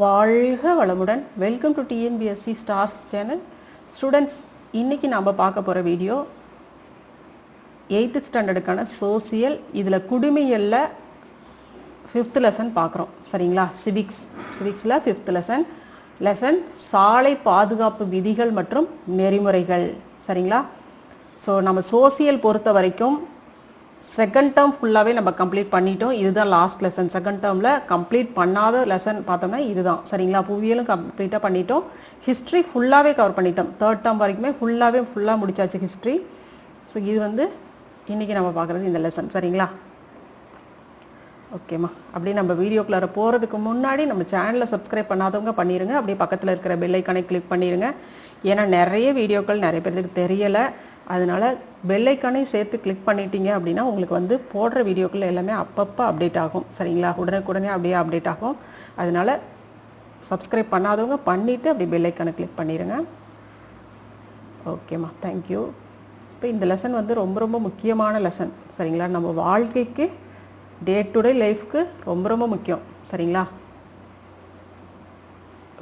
வாழ்க வளமுடன். Welcome to TNPSC stars channel students இன்னைக்கு நாம் பார்க்க போகிற வீடியோ எயித்து ஸ்டாண்டர்டுக்கான சோசியல் இதில் குடிமையல்ல ஃபிஃப்த் லெசன் பார்க்குறோம். சரிங்களா? சிவிக்ஸ் சிவிக்ஸில் ஃபிஃப்த் லெசன் லெசன் சாலை பாதுகாப்பு விதிகள் மற்றும் நெறிமுறைகள். சரிங்களா? ஸோ நம்ம சோசியல் பொறுத்த வரைக்கும் செகண்ட் டேர்ம் ஃபுல்லாகவே நம்ம கம்ப்ளீட் பண்ணிட்டோம். இதுதான் லாஸ்ட் லெசன் செகண்ட் டேர்மில் கம்ப்ளீட் பண்ணாத லெசன் பார்த்தோம்னா இதுதான். சரிங்களா? புவியலும் கம்ப்ளீட்டாக பண்ணிட்டோம். ஹிஸ்ட்ரி ஃபுல்லாகவே கவர் பண்ணிட்டோம். தேர்ட் டேர்ம் வரைக்குமே ஃபுல்லாகவே ஃபுல்லாக முடிச்சாச்சு ஹிஸ்ட்ரி ஸோ இது வந்து இன்றைக்கி நம்ம பார்க்குறது இந்த லெசன் சரிங்களா? ஓகேம்மா அப்படியே நம்ம வீடியோக்குள்ளார போகிறதுக்கு முன்னாடி நம்ம சேனலை சப்ஸ்கிரைப் பண்ணாதவங்க பண்ணிடுங்க அப்படியே பக்கத்தில் இருக்கிற பெல்லைக்கானை கிளிக் பண்ணிடுங்க ஏன்னா நிறைய வீடியோக்கள் நிறைய பேருக்கு தெரியலை. அதனால் பெல்லைக்கானே சேர்த்து கிளிக் பண்ணிட்டீங்க அப்படின்னா உங்களுக்கு வந்து போடுற வீடியோக்கள் எல்லாமே அப்பப்போ அப்டேட் ஆகும். சரிங்களா? உடனுக்குடனே அப்படியே அப்டேட் ஆகும். அதனால் சப்ஸ்கிரைப் பண்ணாதவங்க பண்ணிவிட்டு அப்படியே பெல்லைக்கானை கிளிக் பண்ணிடுங்க ஓகேம்மா தேங்க்யூ இப்போ இந்த லெசன் வந்து ரொம்ப ரொம்ப முக்கியமான லெசன் சரிங்களா? நம்ம வாழ்க்கைக்கு டே டு டே லைஃப்க்கு ரொம்ப ரொம்ப முக்கியம். சரிங்களா?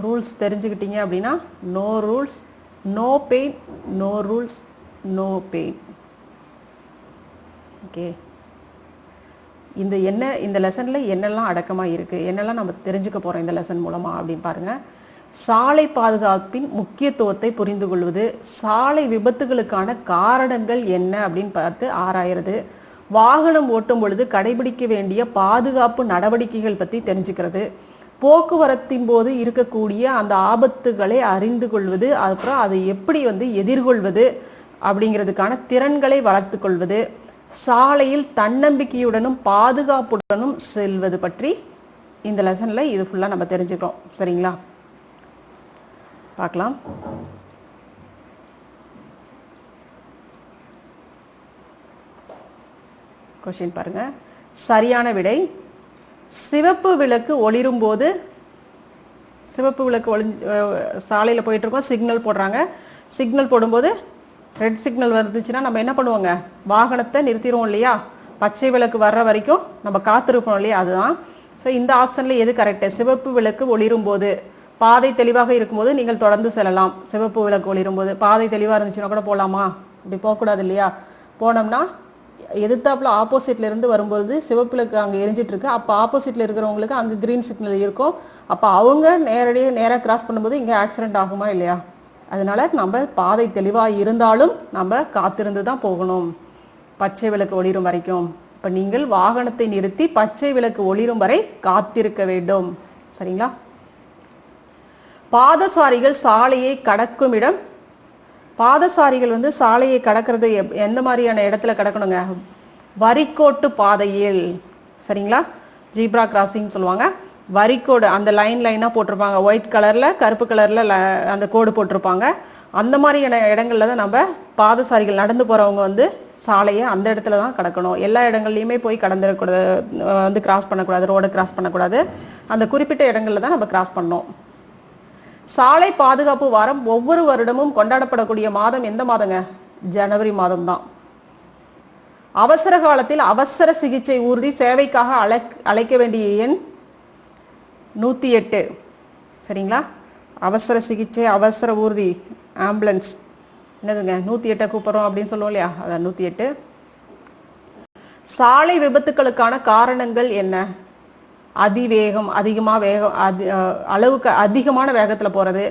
ரூல்ஸ் தெரிஞ்சுக்கிட்டீங்க அப்படின்னா no rules no pain no rules no pain okay இந்த என்ன இந்த லெசனில் என்னெல்லாம் அடக்கமாக இருக்குது என்னெல்லாம் நம்ம தெரிஞ்சுக்க போகிறோம் இந்த லெசன் மூலமாக அப்படின்னு பாருங்கள் சாலை பாதுகாப்பின் முக்கியத்துவத்தை புரிந்து கொள்வது சாலை விபத்துகளுக்கான காரணங்கள் என்ன அப்படின்னு பார்த்து ஆராயிறது வாகனம் ஓட்டும் பொழுது கடைபிடிக்க வேண்டிய பாதுகாப்பு நடவடிக்கைகள் பற்றி தெரிஞ்சுக்கிறது போக்குவரத்தின் போது இருக்கக்கூடிய அந்த ஆபத்துகளை அறிந்து கொள்வது அப்புறம் அதை எப்படி வந்து எதிர்கொள்வது அப்படிங்கிறதுக்கான திறன்களை வளர்த்து கொள்வது சாலையில் தன்னம்பிக்கையுடனும் பாதுகாப்புடனும் செல்வது பற்றி இந்த லெசன்ல இது ஃபுல்லாக நம்ம தெரிஞ்சுக்கிறோம். சரிங்களா? பார்க்கலாம். கொஷின் பாருங்க. சரியான விடை. சிவப்பு விளக்கு ஒளிரும் போது சிவப்பு விளக்கு ஒளிஞ்சு சாலையில் போயிட்டு இருக்கோம் சிக்னல் போடுறாங்க. சிக்னல் போடும்போது ரெட் சிக்னல் வந்துச்சுன்னா நம்ம என்ன பண்ணுவோங்க? வாகனத்தை நிறுத்திடுவோம் இல்லையா? பச்சை விளக்கு வர்ற வரைக்கும் நம்ம காத்திருப்போம் இல்லையா? அதுதான். ஸோ இந்த ஆப்ஷனில் எது கரெக்டு சிவப்பு விளக்கு ஒளிரும் போது பாதை தெளிவாக இருக்கும்போது நீங்கள் தொடர்ந்து செல்லலாம். சிவப்பு விளக்கு ஒளிரும் போது பாதை தெளிவாக இருந்துச்சுன்னா கூட போகலாமா இப்படி போகக்கூடாது இல்லையா? போனோம்னா எதிர்த்தாப்புல ஆப்போசிட்ல இருந்து வரும்போது சிவப்பு விளக்கு அங்கே எரிஞ்சிட்டு இருக்கு. அப்போ ஆப்போசிட்ல இருக்கிறவங்களுக்கு அங்கே கிரீன் சிக்னல் இருக்கும். அப்போ அவங்க நேரடியாக நேராக கிராஸ் பண்ணும்போது இங்கே ஆக்சிடென்ட் ஆகுமா இல்லையா? அதனால நம்ம பாதை தெளிவாக இருந்தாலும் நம்ம காத்திருந்து தான் போகணும். பச்சை விளக்கு ஒளிரும் வரைக்கும். இப்போ நீங்கள் வாகனத்தை நிறுத்தி பச்சை விளக்கு ஒளிரும் வரை காத்திருக்க வேண்டும். சரிங்களா? பாதசாரிகள் சாலையை கடக்கும் இடம். பாதசாரிகள் வந்து சாலையை கடக்கிறது எப்- எந்த மாதிரியான இடத்துல கடக்கணுங்க? வரிக்கோட்டு பாதையில். சரிங்களா? ஜீப்ரா கிராசிங் சொல்லுவாங்க. வரிக்கோடு அந்த லைன் லைனாக போட்டிருப்பாங்க. ஒயிட் கலரில் கருப்பு கலரில் அந்த கோடு போட்டிருப்பாங்க. அந்த மாதிரியான இடங்கள்ல தான் நம்ம பாதசாரிகள் நடந்து போகிறவங்க வந்து சாலையை அந்த இடத்துல தான் கடக்கணும். எல்லா இடங்கள்லையுமே போய் கடந்துடக்கூடாது. வந்து கிராஸ் பண்ணக்கூடாது. ரோடை கிராஸ் பண்ணக்கூடாது. அந்த குறிப்பிட்ட இடங்கள்ல தான் நம்ம கிராஸ் பண்ணோம் சாலை பாதுகாப்பு வாரம் ஒவ்வொரு வருடமும் கொண்டாடப்படக்கூடிய மாதம் எந்த மாதங்க? ஜனவரி மாதம் தான். அவசர காலத்தில் அவசர சிகிச்சை ஊர்தி சேவைக்காக அழைக் அழைக்க வேண்டிய எண் நூற்றி எட்டு. சரிங்களா? அவசர சிகிச்சை அவசர ஊர்தி ஆம்புலன்ஸ். என்னதுங்க? நூற்றி எட்டை கூப்பிட்றோம் அப்படின்னு சொல்லுவோம் இல்லையா? அதான் நூற்றி எட்டு. சாலை விபத்துக்களுக்கான காரணங்கள் என்ன? அதிவேகம் அதிகமாக வேகம் அதி அளவுக்கு அதிகமான வேகத்தில் போகிறது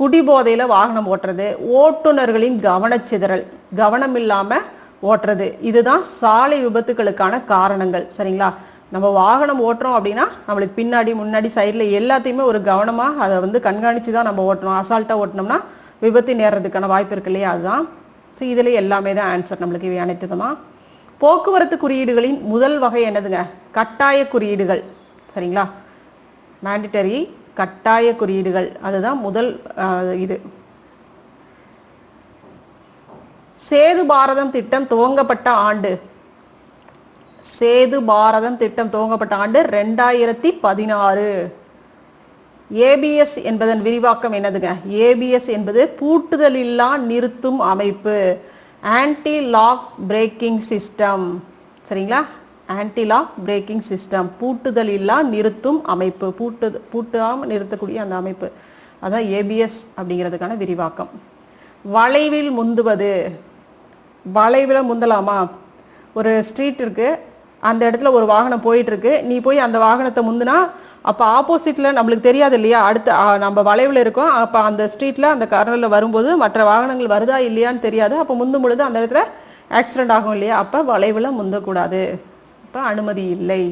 குடிபோதையில் வாகனம் ஓட்டுறது ஓட்டுநர்களின் கவனச்சிதறல் கவனம் இல்லாமல் ஓட்டுறது. இதுதான் சாலை விபத்துக்களுக்கான காரணங்கள். சரிங்களா? நம்ம வாகனம் ஓட்டுறோம் அப்படின்னா நம்மளுக்கு பின்னாடி முன்னாடி சைடில் எல்லாத்தையுமே ஒரு கவனமாக அதை வந்து கண்காணித்து தான் நம்ம ஓட்டணும். அசால்ட்டாக ஓட்டினோம்னா விபத்து நேர்றதுக்கான வாய்ப்பு இருக்கு இல்லையா? அதுதான். ஸோ இதில் எல்லாமே தான் ஆன்சர் நம்மளுக்கு இவை அனைத்தும் போக்குவரத்து குறியீடுகளின் முதல் வகை என்னதுங்க? கட்டாய குறியீடுகள். சரிங்களா? மேண்டிட்டரி கட்டாய குறியீடுகள். அதுதான் முதல் இது. சேது பாரதம் திட்டம் துவங்கப்பட்ட ஆண்டு. சேது பாரதம் திட்டம் துவங்கப்பட்ட ஆண்டு ரெண்டாயிரத்தி பதினாறு. ஏபிஎஸ் என்பதன் விரிவாக்கம் என்னதுங்க? ஏபிஎஸ் என்பது பூட்டுதல் இல்லா நிறுத்தும் அமைப்பு. ஆன்டி லாக் பிரேக்கிங் சிஸ்டம் சரிங்களா? ஆன்டிலா பிரேக்கிங் சிஸ்டம் பூட்டுதல் இல்லா நிறுத்தும் அமைப்பு. பூட்டு பூட்டாமல் நிறுத்தக்கூடிய அந்த அமைப்பு. அதான் ஏபிஎஸ் அப்படிங்கிறதுக்கான விரிவாக்கம். வளைவில் முந்துவது. வளைவில் முந்தலாமா? ஒரு ஸ்ட்ரீட் இருக்கு. அந்த இடத்துல ஒரு வாகனம் போயிட்டு இருக்கு நீ போய் அந்த வாகனத்தை முந்துனா அப்போ ஆப்போசிட்ல நம்மளுக்கு தெரியாது இல்லையா? அடுத்த நம்ம வளைவில் இருக்கோம். அப்போ அந்த ஸ்ட்ரீட்ல அந்த கர்னல்ல வரும்போது மற்ற வாகனங்கள் வருதா இல்லையான்னு தெரியாது. அப்போ முந்தும் பொழுது அந்த இடத்துல ஆக்சிடென்ட் ஆகும் இல்லையா? அப்போ வளைவில் முந்தக்கூடாது. இப்போ அனுமதி இல்லை.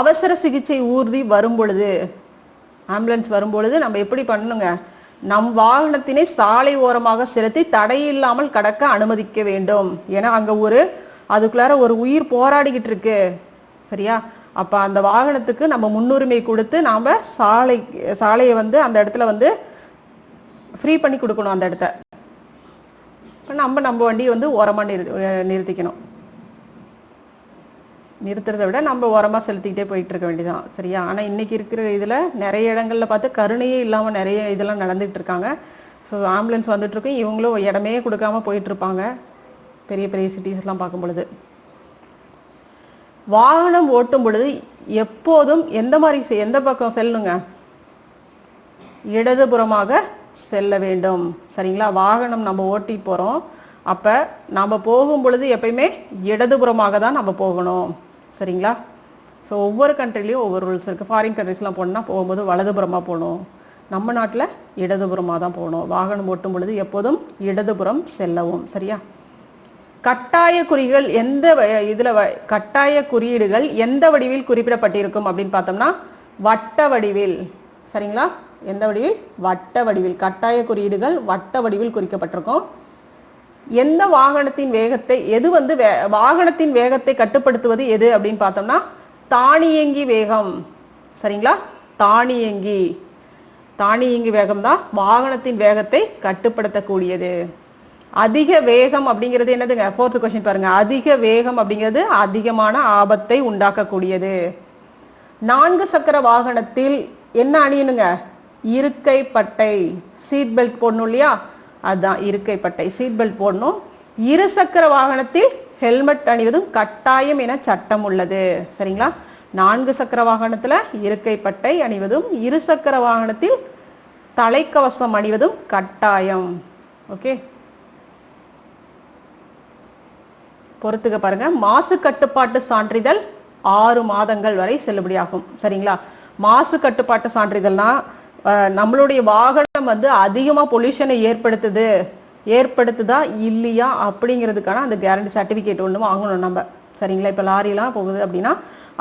அவசர சிகிச்சை ஊர்தி வரும் பொழுது ஆம்புலன்ஸ் வரும் பொழுது நம்ம எப்படி பண்ணணுங்க? நம் வாகனத்தினை சாலை ஓரமாக செலுத்தி தடையில்லாமல் கடக்க அனுமதிக்க வேண்டும். ஏன்னா அங்கே ஒரு அதுக்குள்ளார ஒரு உயிர் போராடிக்கிட்டு இருக்கு. சரியா? அப்போ அந்த வாகனத்துக்கு நம்ம முன்னுரிமை கொடுத்து நாம் சாலை சாலையை வந்து அந்த இடத்துல வந்து ஃப்ரீ பண்ணி கொடுக்கணும் அந்த இடத்த. இப்போ நம்ம நம்ம வண்டியை வந்து ஓரமாக நிறுத்தி நிறுத்திக்கணும். நிறுத்துறதை விட நம்ம உரமாக செலுத்திக்கிட்டே போயிட்டு இருக்க வேண்டியதான் சரியா? ஆனால் இன்னைக்கு இருக்கிற இதில் நிறைய இடங்கள்ல பார்த்து கருணையே இல்லாமல் நிறைய இதெல்லாம் நடந்துகிட்டு இருக்காங்க ஸோ ஆம்புலன்ஸ் வந்துட்டுருக்கும் இவங்களும் இடமே கொடுக்காம போயிட்டுருப்பாங்க. பெரிய பெரிய சிட்டிஸ்லாம் பார்க்கும் பொழுது. வாகனம் ஓட்டும் பொழுது எப்போதும் எந்த மாதிரி எந்த பக்கம் செல்லணுங்க இடதுபுறமாக செல்ல வேண்டும். சரிங்களா? வாகனம் நம்ம ஓட்டி போகிறோம் அப்போ நம்ம போகும் பொழுது எப்பயுமே இடதுபுறமாக தான் நம்ம போகணும். சரிங்களா? ஸோ ஒவ்வொரு கண்ட்ரிலையும் ஒவ்வொரு ரூல்ஸ் இருக்குது ஃபாரின் கண்ட்ரிஸ்லாம் போகணும்னா போகும்போது வலதுபுறமாக போகணும். நம்ம நாட்டில் இடதுபுறமாக தான் போகணும். வாகனம் ஓட்டும் பொழுது எப்போதும் இடதுபுறம் செல்லவும். சரியா? கட்டாய குறிகள் எந்த இதில் வ- கட்டாய குறியீடுகள் எந்த வடிவில் குறிப்பிடப்பட்டிருக்கும் அப்படின்னு பார்த்தோம்னா வட்ட வடிவில். சரிங்களா? எந்த வடிவில்? வட்ட வடிவில். கட்டாய குறியீடுகள் வட்ட வடிவில் குறிக்கப்பட்டிருக்கும். எந்த வாகனத்தின் வேகத்தை எது வந்து வே- வாகனத்தின் வேகத்தை கட்டுப்படுத்துவது எது அப்படின்னு பார்த்தோம்னா தானியங்கி வேகம். சரிங்களா? தானியங்கி. தானியங்கி வேகம் தான் வாகனத்தின் வேகத்தை கட்டுப்படுத்தக்கூடியது. அதிக வேகம் அப்படிங்கிறது என்னதுங்க? ஃபோர்த் கொஸ்டின் பாருங்க. அதிக வேகம் அப்படிங்கிறது அதிகமான ஆபத்தை உண்டாக்கக்கூடியது. நான்கு சக்கர வாகனத்தில் என்ன அணியணுங்க? இருக்கை பட்டை. சீட் பெல்ட் போடணும் இல்லையா? அதுதான் இருக்கை பட்டை. சீட் பெல்ட் போடணும். இருசக்கர வாகனத்தில் ஹெல்மெட் அணிவதும் கட்டாயம் என சட்டம் உள்ளது. சரிங்களா? நான்கு சக்கர வாகனத்தில் இருக்கை பட்டை அணிவதும் இருசக்கர வாகனத்தில் தலைக்கவசம் அணிவதும் கட்டாயம். ஓகே பொறுத்துக்க பாருங்க. மாசு கட்டுப்பாட்டு சான்றிதழ் ஆறு மாதங்கள் வரை செல்லுபடியாகும். சரிங்களா? மாசு கட்டுப்பாட்டு சான்றிதழ்னா நம்மளுடைய வாகனம் வந்து அதிகமாக பொல்யூஷனை ஏற்படுத்துது. ஏற்படுத்துதா இல்லையா அப்படிங்கிறதுக்கான அந்த கேரண்டி சர்டிஃபிகேட் ஒன்று வாங்கணும் நம்ம. சரிங்களா? இப்போ லாரிலாம் போகுது அப்படின்னா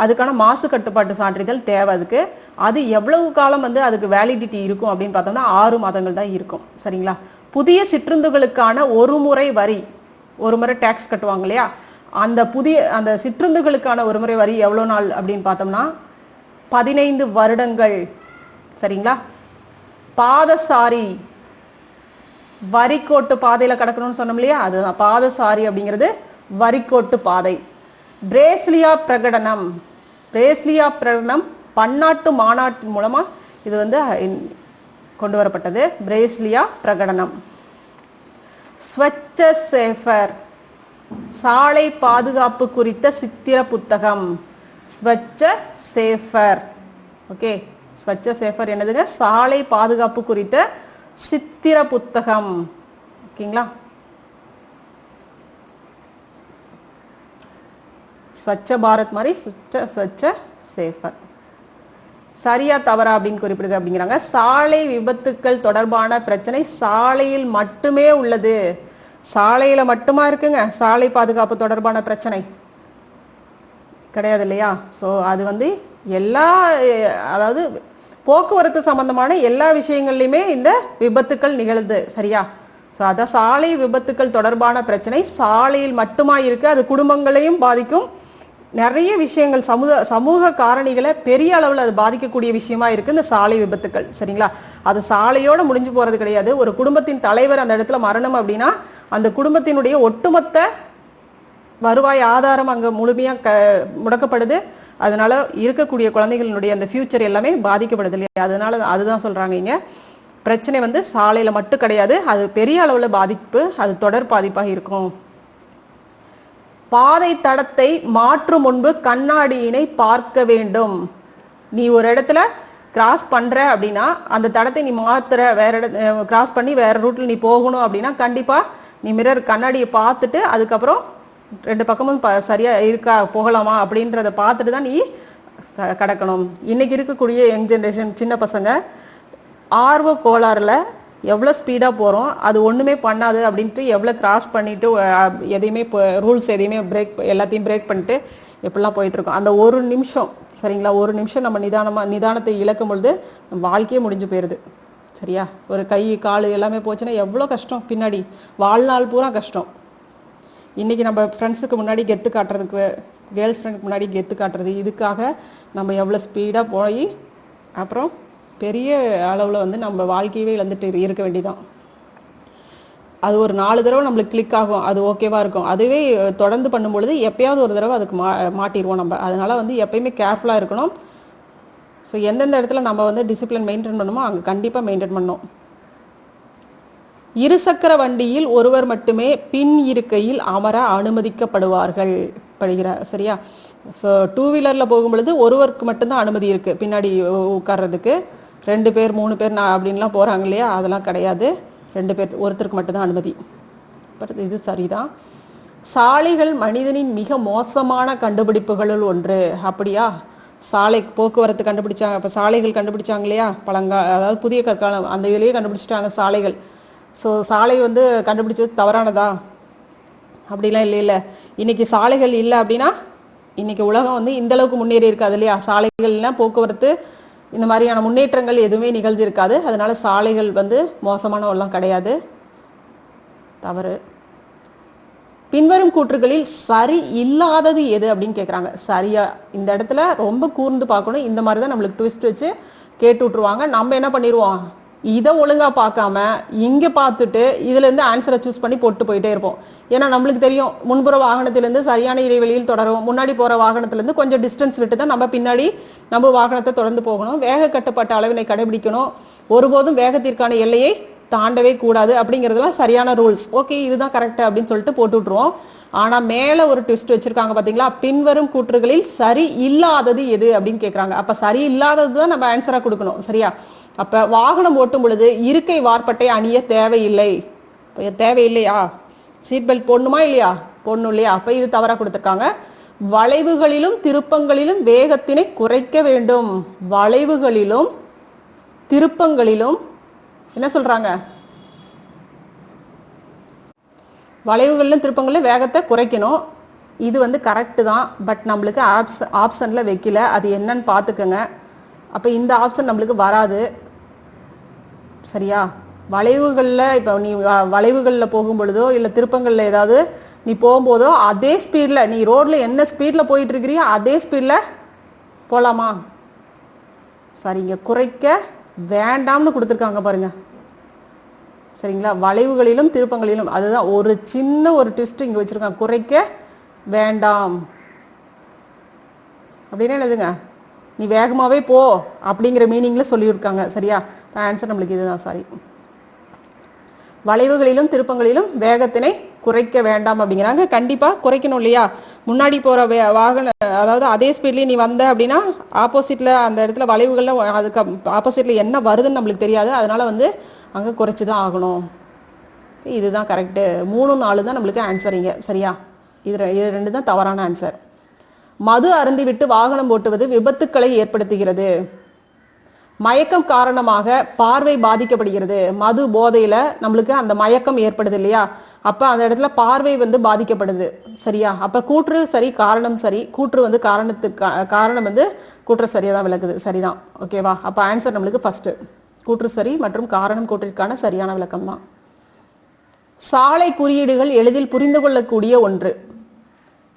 அதுக்கான மாசு கட்டுப்பாட்டு சான்றிதழ் தேவை அதுக்கு. அது எவ்வளவு காலம் வந்து அதுக்கு வேலிடிட்டி இருக்கும் அப்படின்னு பார்த்தோம்னா ஆறு மாதங்கள் தான் இருக்கும். சரிங்களா? புதிய சிற்றுந்துகளுக்கான ஒரு முறை வரி ஒரு முறை டேக்ஸ் கட்டுவாங்க இல்லையா? அந்த புதிய அந்த சிற்றுந்துகளுக்கான ஒரு முறை வரி எவ்வளோ நாள் அப்படின்னு பார்த்தோம்னா பதினைந்து வருடங்கள். சரிங்களா? பாதசாரி. வரிக்கோட்டு பாதையில் கடக்கணும்னு சொன்னோம் இல்லையா? அதுதான். பாதசாரி அப்படிங்கிறது வரிக்கோட்டு பாதை. பிரேஸ்லியா பிரகடனம். பிரேஸ்லியா பிரகடனம் பன்னாட்டு மாநாட்டின் மூலமா இது வந்து கொண்டு வரப்பட்டது. பிரேஸ்லியா பிரகடனம். ஸ்வச்ச சேஃபர் சாலை பாதுகாப்பு குறித்த சித்திர புத்தகம். Swachh safer okay? Swachh safer என்னதுங்க? சாலை பாதுகாப்பு குறித்த சித்திர புத்தகம். ஓகேங்களா? ஸ்வச்ச பாரத் மாதிரி சுத்த ஸ்வச்ச சேஃபர். சரியா தவறா அப்படின்னு குறிப்பிடுங்க அப்படிங்கிறாங்க. சாலை விபத்துக்கள் தொடர்பான பிரச்சனை சாலையில் மட்டுமே உள்ளது. சாலையில மட்டுமா இருக்குங்க? சாலை பாதுகாப்பு தொடர்பான பிரச்சனை. கிடையாது இல்லையா? ஸோ அது வந்து எல்லா அதாவது போக்குவரத்து சம்பந்தமான எல்லா விஷயங்கள்லையுமே இந்த விபத்துக்கள் நிகழுது சரியா? ஸோ அதான் சாலை விபத்துக்கள் தொடர்பான பிரச்சனை சாலையில் மட்டுமா இருக்கு. அது குடும்பங்களையும் பாதிக்கும். நிறைய விஷயங்கள் சமூக சமூக காரணிகளை பெரிய அளவில் அது பாதிக்கக்கூடிய விஷயமா இருக்கு இந்த சாலை விபத்துக்கள் சரிங்களா? அது சாலையோட முடிஞ்சு போறது கிடையாது. ஒரு குடும்பத்தின் தலைவர் அந்த இடத்துல மரணம் அப்படின்னா அந்த குடும்பத்தினுடைய ஒட்டுமொத்த வருவாய் ஆதாரம் அங்கே முழுமையாக க முடக்கப்படுது. அதனால இருக்கக்கூடிய குழந்தைகளினுடைய அந்த ஃபியூச்சர் எல்லாமே பாதிக்கப்படுது இல்லையா? அதனால அதுதான் சொல்றாங்க இங்க. பிரச்சனை வந்து சாலையில மட்டும் கிடையாது அது பெரிய அளவுல பாதிப்பு அது தொடர் பாதிப்பாக இருக்கும். பாதை தடத்தை மாற்றும் முன்பு கண்ணாடியினை பார்க்க வேண்டும். நீ ஒரு இடத்துல கிராஸ் பண்ற அப்படின்னா அந்த தடத்தை நீ மாத்துற வேற இட கிராஸ் பண்ணி வேற ரூட்ல நீ போகணும் அப்படின்னா கண்டிப்பா நீ மிரர் கண்ணாடியை பார்த்துட்டு அதுக்கப்புறம் ரெண்டு பக்கமும் ப- சரியா இருக்கா போகலாமா அப்படின்றத பார்த்துட்டு தான் நீ க- கடக்கணும். இன்னைக்கு இருக்கக்கூடிய யங் ஜென்ரேஷன் சின்ன பசங்க ஆர்வ கோளாறுல எவ்வளோ ஸ்பீடாக போகிறோம் அது ஒன்றுமே பண்ணாது அப்படின்ட்டு எவ்வளோ கிராஸ் பண்ணிவிட்டு எதையுமே எதையுமே ரூல்ஸ் எதையுமே பிரேக் எல்லாத்தையும் பிரேக் பண்ணிட்டு எப்படிலாம் போயிட்டுருக்கோம் அந்த ஒரு நிமிஷம் சரிங்களா? ஒரு நிமிஷம் நம்ம நிதானமாக நிதானத்தை இழக்கும் பொழுது வாழ்க்கையே முடிஞ்சு போயிடுது சரியா? ஒரு கை கால் எல்லாமே போச்சுன்னா எவ்வளோ கஷ்டம் பின்னாடி. வாழ்நாள் பூரா கஷ்டம். இன்றைக்கி நம்ம ஃப்ரெண்ட்ஸுக்கு முன்னாடி கெத்து காட்டுறதுக்கு கேர்ள் ஃப்ரெண்டுக்கு முன்னாடி கெத்து காட்டுறது இதுக்காக நம்ம எவ்வளோ ஸ்பீடாக போய் அப்புறம் பெரிய அளவில் வந்து நம்ம வாழ்க்கையவே இழந்துட்டு இருக்க வேண்டிதான் அது ஒரு நாலு தடவை நம்மளுக்கு கிளிக் ஆகும் அது ஓகேவாக இருக்கும். அதுவே தொடர்ந்து பண்ணும்பொழுது எப்பயாவது ஒரு தடவை அதுக்கு மா மாட்டிடுவோம் நம்ம. அதனால் வந்து எப்பயுமே கேர்ஃபுல்லாக இருக்கணும். ஸோ எந்தெந்த இடத்துல நம்ம வந்து டிசிப்ளின் மெயின்டைன் பண்ணுமோ அங்கே கண்டிப்பாக மெயின்டைன் பண்ணணும். இருசக்கர வண்டியில் ஒருவர் மட்டுமே பின் இருக்கையில் அமர அனுமதிக்கப்படுவார்கள். படுகிறார் சரியா? ஸோ டூ வீலரில் போகும்பொழுது ஒருவருக்கு மட்டும்தான் அனுமதி இருக்குது பின்னாடி உட்கார்றதுக்கு. ரெண்டு பேர் மூணு பேர் நான் அப்படின்லாம் போகிறாங்க இல்லையா? அதெல்லாம் கிடையாது. ரெண்டு பேர் ஒருத்தருக்கு மட்டும்தான் அனுமதி. பட் இது சரிதான். சாலைகள் மனிதனின் மிக மோசமான கண்டுபிடிப்புகளுள் ஒன்று. அப்படியா? சாலை போக்குவரத்து கண்டுபிடிச்சாங்க இப்போ சாலைகள் கண்டுபிடிச்சாங்க இல்லையா? பழங்கா அதாவது புதிய கற்காலம் அந்த இதுலேயே கண்டுபிடிச்சிட்டாங்க சாலைகள். ஸோ சாலை வந்து கண்டுபிடிச்சது தவறானதா? அப்படிலாம் இல்லை இல்லை. இன்னைக்கு சாலைகள் இல்லை அப்படின்னா இன்னைக்கு உலகம் வந்து இந்தளவுக்கு முன்னேறி இருக்காது இல்லையா? சாலைகள்லாம் போக்குவரத்து இந்த மாதிரியான முன்னேற்றங்கள் எதுவுமே நிகழ்ந்து இருக்காது அதனால் சாலைகள் வந்து மோசமானவெல்லாம் கிடையாது. தவறு. பின்வரும் கூற்றுகளில் சரி இல்லாதது எது அப்படின்னு கேட்குறாங்க சரியா இந்த இடத்துல ரொம்ப கூர்ந்து பார்க்கணும். இந்த மாதிரி தான் நம்மளுக்கு ட்விஸ்ட் வச்சு கேட்டு விட்ருவாங்க நம்ம என்ன பண்ணிடுவோம் இதை ஒழுங்காக பார்க்காம இங்கே பார்த்துட்டு இதுலேருந்து ஆன்சரை சூஸ் பண்ணி போட்டு போயிட்டே இருப்போம். ஏன்னா நம்மளுக்கு தெரியும் முன்புற வாகனத்திலேருந்து சரியான இடைவெளியில் தொடரும் முன்னாடி போகிற வாகனத்திலேருந்து கொஞ்சம் டிஸ்டன்ஸ் விட்டு தான் நம்ம பின்னாடி நம்ம வாகனத்தை தொடர்ந்து போகணும். வேக கட்டுப்பாட்டு அளவினை கடைபிடிக்கணும். ஒருபோதும் வேகத்திற்கான எல்லையை தாண்டவே கூடாது அப்படிங்கிறதுலாம் சரியான ரூல்ஸ் ஓகே இதுதான் கரெக்ட் அப்படின்னு சொல்லிட்டு போட்டு விட்ருவோம் ஆனால் மேலே ஒரு ட்விஸ்ட் வச்சிருக்காங்க பார்த்தீங்களா பின்வரும் கூற்றுகளில் சரி இல்லாதது எது அப்படின்னு கேட்குறாங்க அப்போ சரி இல்லாதது தான் நம்ம ஆன்சராக கொடுக்கணும். சரியா? அப்போ வாகனம் ஓட்டும் பொழுது இருக்கை வார்ப்பட்டை அணிய தேவையில்லை. தேவையில்லையா? சீட் பெல்ட் போடணுமா இல்லையா? போடணும் இல்லையா? அப்போ இது தவறாக கொடுத்துருக்காங்க. வளைவுகளிலும் திருப்பங்களிலும் வேகத்தினை குறைக்க வேண்டும். வளைவுகளிலும் திருப்பங்களிலும் என்ன சொல்றாங்க? வளைவுகளிலும் திருப்பங்களிலும் வேகத்தை குறைக்கணும். இது வந்து கரெக்டு தான். பட் நம்மளுக்கு ஆப்ஸ் ஆப்ஷனில் வைக்கல. அது என்னன்னு பார்த்துக்கோங்க. அப்போ இந்த ஆப்ஷன் நம்மளுக்கு வராது. சரியா? வளைவுகளில் இப்போ நீ வளைவுகளில் போகும் பொழுதோ இல்லை திருப்பங்களில் ஏதாவது நீ போகும்போதோ அதே ஸ்பீடில் நீ ரோட்டில் என்ன ஸ்பீடில் போயிட்டு இருக்கிறியோ அதே ஸ்பீடில் போகலாமா சரிங்க குறைக்க வேண்டாம்னு கொடுத்துருக்காங்க பாருங்கள் சரிங்களா? வளைவுகளிலும் திருப்பங்களிலும் அதுதான் ஒரு சின்ன ஒரு ட்விஸ்ட் இங்கே வச்சுருக்காங்க. குறைக்க வேண்டாம். அப்படின்னா என்னதுங்க? நீ வேகமாகவே போ அப்படிங்கிற மீனிங்கில் சொல்லியிருக்காங்க. சரியா? ஆன்சர் நம்மளுக்கு இதுதான். சாரி வளைவுகளிலும் திருப்பங்களிலும் வேகத்தினை குறைக்க வேண்டாம் அப்படிங்கிறாங்க. கண்டிப்பாக குறைக்கணும் இல்லையா? முன்னாடி போகிற வே- வாகன அதாவது அதே ஸ்பீட்லேயே நீ வந்த அப்படின்னா ஆப்போசிட்டில் அந்த இடத்துல வளைவுகளில் அதுக்கு ஆப்போசிட்டில் என்ன வருதுன்னு நம்மளுக்கு தெரியாது. அதனால் வந்து அங்கே குறைச்சி தான் ஆகணும். இதுதான் கரெக்டு மூணு நாலு தான் நம்மளுக்கு ஆன்சரிங்க சரியா? இது ரெ- இது ரெண்டு தான் தவறான ஆன்சர் மது அருந்திவிட்டு வாகனம் ஓட்டுவது விபத்துக்களை ஏற்படுத்துகிறது. மயக்கம் காரணமாக பார்வை பாதிக்கப்படுகிறது. மது போதையில நம்மளுக்கு அந்த மயக்கம் ஏற்படுது இல்லையா? அப்ப அந்த இடத்துல பார்வை வந்து பாதிக்கப்படுது. சரியா? அப்ப கூற்று சரி காரணம் சரி. கூற்று வந்து காரணத்துக்கு காரணம் வந்து கூற்று சரியா தான் விளக்குது. சரிதான். ஓகேவா அப்ப ஆன்சர் நம்மளுக்கு ஃபர்ஸ்ட் கூற்று சரி மற்றும் காரணம் கூற்றிற்கான சரியான விளக்கம் தான் சாலை குறியீடுகள் எளிதில் புரிந்து கொள்ளக்கூடிய ஒன்று.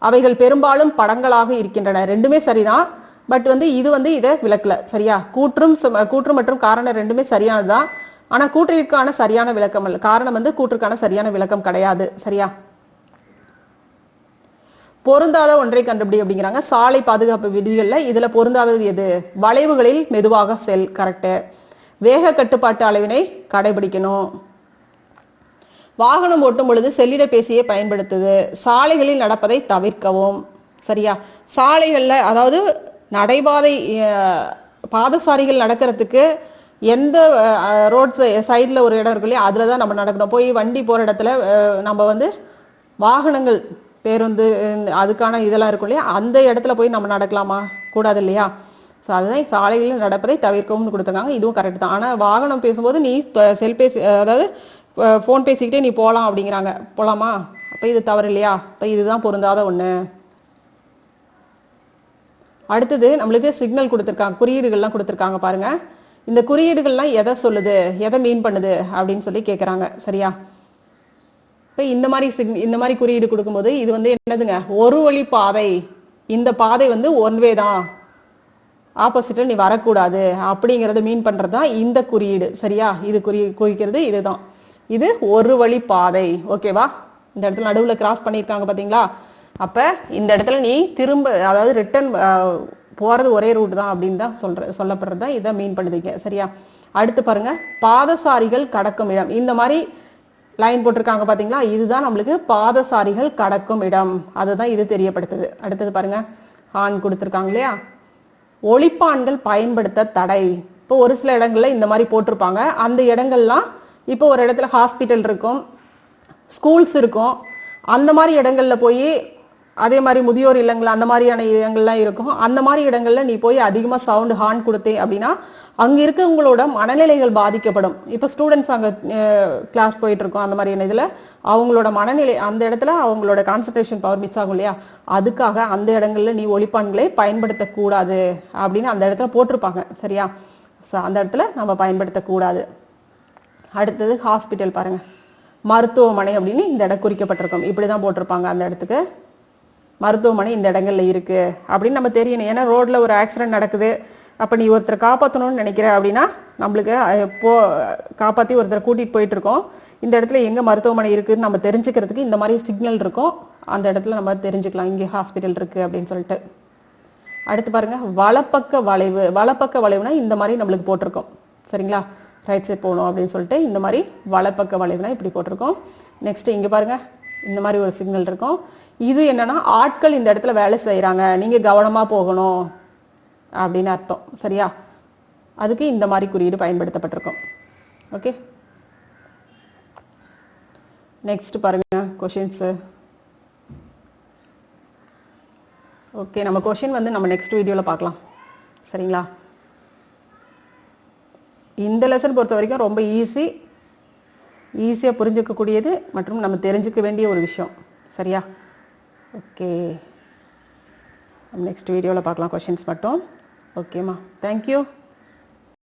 அவைகள் பெரும்பாலும் படங்களாக இருக்கின்றன. ரெண்டுமே சரிதான். பட் வந்து இது வந்து இதை விளக்கல. சரியா? கூற்றும் கூற்று மற்றும் காரணம் ரெண்டுமே சரியானதுதான். ஆனா கூற்றிற்கான சரியான விளக்கம் அல்ல. காரணம் வந்து கூற்றுக்கான சரியான விளக்கம் கிடையாது. சரியா? பொருந்தாத ஒன்றை கண்டுபிடி அப்படிங்கிறாங்க. சாலை பாதுகாப்பு விதிகள்ல இதுல பொருந்தாதது எது? வளைவுகளில் மெதுவாக செல் கரெக்ட் வேக கட்டுப்பாட்டு அளவினை கடைபிடிக்கணும். வாகனம் ஓட்டும் பொழுது செல்லிடப்பேசியை பயன்படுத்துது. சாலைகளில் நடப்பதை தவிர்க்கவும். சரியா? சாலைகளில் அதாவது நடைபாதை பாதசாரிகள் நடக்கிறதுக்கு எந்த ரோட் சைடில் ஒரு இடம் இருக்கு இல்லையா அதில் தான் நம்ம நடக்கணும். போய் வண்டி போகிற இடத்துல நம்ம வந்து வாகனங்கள் பேருந்து அதுக்கான இதெல்லாம் இருக்கும் இல்லையா அந்த இடத்துல போய் நம்ம நடக்கலாமா? கூடாது இல்லையா ஸோ அதுதான் சாலைகளில் நடப்பதை தவிர்க்கவும் கொடுத்துருக்காங்க. இதுவும் கரெக்ட் தான். ஆனால் வாகனம் பேசும்போது நீ செல்பேசி அதாவது ஃபோன் பேசிக்கிட்டே நீ போகலாம் அப்படிங்கிறாங்க. போகலாமா அப்போ இது தவறு இல்லையா அப்போ இதுதான் பொருந்தாத ஒன்று அடுத்தது நம்மளுக்கு சிக்னல் கொடுத்துருக்காங்க. குறியீடுகள்லாம் கொடுத்துருக்காங்க பாருங்க. இந்த குறியீடுகள்லாம் எதை சொல்லுது? எதை மீன் பண்ணுது? அப்படின்னு சொல்லி கேட்குறாங்க சரியா? இப்போ இந்த மாதிரி சிக் இந்த மாதிரி குறியீடு கொடுக்கும்போது இது வந்து என்னதுங்க? ஒரு வழி பாதை. இந்த பாதை வந்து ஒன் வே தான். ஆப்போசிட்டில் நீ வரக்கூடாது. அப்படிங்கிறத மீன் பண்ணுறது தான் இந்த குறியீடு. சரியா? இது குறி குறிக்கிறது இதுதான். இது ஒரு வழி பாதை. ஓகேவா இந்த இடத்துல நடுவில் கிராஸ் பண்ணியிருக்காங்க பார்த்தீங்களா அப்போ இந்த இடத்துல நீ திரும்ப அதாவது ரிட்டர்ன் போகிறது ஒரே ரூட் தான் அப்படின்னு தான் சொல்ற சொல்லப்படுறது தான் இதை மீன் பண்ணுதீங்க. சரியா? அடுத்து பாருங்க. பாதசாரிகள் கடக்கும் இடம். இந்த மாதிரி லைன் போட்டிருக்காங்க பாத்தீங்களா? இதுதான் நம்மளுக்கு பாதசாரிகள் கடக்கும் இடம். அதுதான் இது தெரியப்படுத்துது. அடுத்தது பாருங்க. ஆண் கொடுத்துருக்காங்க இல்லையா? ஒளிப்பான்கள் பயன்படுத்த தடை. இப்போ ஒரு சில இடங்கள்ல இந்த மாதிரி போட்டிருப்பாங்க. அந்த இடங்கள்லாம் இப்போ ஒரு இடத்துல ஹாஸ்பிட்டல் இருக்கும் ஸ்கூல்ஸ் இருக்கும். அந்த மாதிரி இடங்கள்ல போய் அதே மாதிரி முதியோர் இல்லங்கள் அந்த மாதிரியான இடங்கள்லாம் இருக்கும். அந்த மாதிரி இடங்கள்ல நீ போய் அதிகமாக சவுண்ட் ஹார்ன் கொடுத்தே அப்படின்னா அங்க இருக்கவங்களோட மனநிலைகள் பாதிக்கப்படும். இப்போ ஸ்டூடெண்ட்ஸ் அங்கே கிளாஸ் போயிட்டு இருக்கோம் அந்த மாதிரியான இதில் அவங்களோட மனநிலை அந்த இடத்துல அவங்களோட கான்சன்ட்ரேஷன் பவர் மிஸ் ஆகும் இல்லையா? அதுக்காக அந்த இடங்கள்ல நீ ஒளிப்பான்களை பயன்படுத்தக்கூடாது அப்படின்னு அந்த இடத்துல போட்டிருப்பாங்க சரியா? ஸோ அந்த இடத்துல நம்ம பயன்படுத்தக்கூடாது. அடுத்தது ஹாஸ்பிட்டல் பாருங்க. மருத்துவமனை அப்படின்னு இந்த இடம் குறிக்கப்பட்டிருக்கும். இப்படி தான் போட்டிருப்பாங்க அந்த இடத்துக்கு. மருத்துவமனை இந்த இடங்கள்ல இருக்கு. அப்படின்னு நம்ம தெரியணும். ஏன்னா ரோட்ல ஒரு ஆக்சிடென்ட் நடக்குது. அப்போ நீ ஒருத்தரை காப்பாற்றணும்னு நினைக்கிற அப்படின்னா நம்மளுக்கு போ காப்பாற்றி ஒருத்தரை கூட்டிகிட்டு போயிட்டுருக்கோம் இந்த இடத்துல எங்கே மருத்துவமனை இருக்குதுன்னு நம்ம தெரிஞ்சுக்கிறதுக்கு இந்த மாதிரி சிக்னல் இருக்கும். அந்த இடத்துல நம்ம தெரிஞ்சுக்கலாம். இங்கே ஹாஸ்பிட்டல் இருக்குது அப்படின்னு சொல்லிட்டு. அடுத்து பாருங்க வலப்பக்க வளைவு. வலப்பக்க வளைவுனா இந்த மாதிரி நம்மளுக்கு போட்டிருக்கோம். சரிங்களா? ரைட் சைட் போகணும் அப்படின்னு சொல்லிட்டு இந்த மாதிரி வலப்பக்க வளைவுனா இப்படி போட்டிருக்கோம். நெக்ஸ்ட் இங்கே பாருங்க. இந்த மாதிரி ஒரு சிக்னல் இருக்கும். இது என்னன்னா ஆட்கள் இந்த இடத்துல வேலை செய்கிறாங்க நீங்கள் கவனமாக போகணும் அப்படின்னு அர்த்தம். சரியா? அதுக்கு இந்த மாதிரி குறியீடு பயன்படுத்தப்பட்டிருக்கும். ஓகே நெக்ஸ்ட் பாருங்க. கொஷின்ஸு ஓகே நம்ம கொஷின் வந்து நம்ம நெக்ஸ்ட் வீடியோவில் பார்க்கலாம். சரிங்களா? இந்த லெசன் பொறுத்த வரைக்கும் ரொம்ப ஈஸி ஈஸியாக புரிஞ்சுக்கக்கூடியது மற்றும் நம்ம தெரிஞ்சுக்க வேண்டிய ஒரு விஷயம். சரியா? ஓகே நெக்ஸ்ட் வீடியோவில் பார்க்கலாம் கொஷின்ஸ் மட்டும். ஓகேம்மா தேங்க்யூ